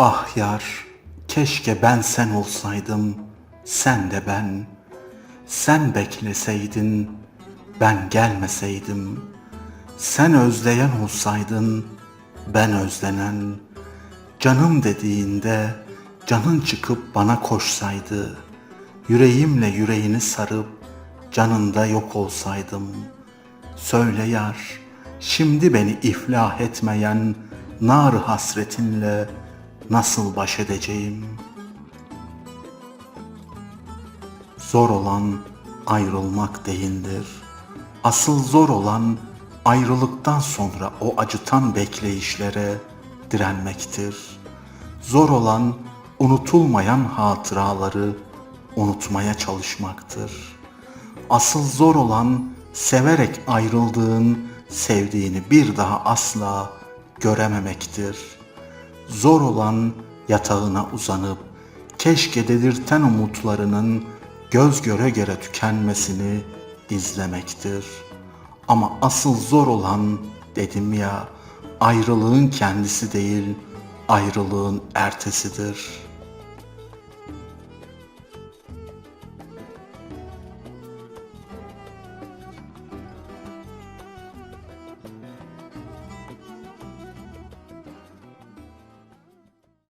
Ah yar, keşke ben sen olsaydım, sen de ben. Sen bekleseydin, ben gelmeseydim. Sen özleyen olsaydın, ben özlenen. Canım dediğinde canın çıkıp bana koşsaydı. Yüreğimle yüreğini sarıp canında yok olsaydım. Söyle yar, şimdi beni iflah etmeyen nar hasretinle nasıl baş edeceğim? Zor olan ayrılmak değildir. Asıl zor olan ayrılıktan sonra o acıtan bekleyişlere direnmektir. Zor olan unutulmayan hatıraları unutmaya çalışmaktır. Asıl zor olan severek ayrıldığın sevdiğini bir daha asla görememektir. Zor olan yatağına uzanıp keşke dedirten umutlarının göz göre göre tükenmesini izlemektir. Ama asıl zor olan dedim ya ayrılığın kendisi değil ayrılığın ertesidir.''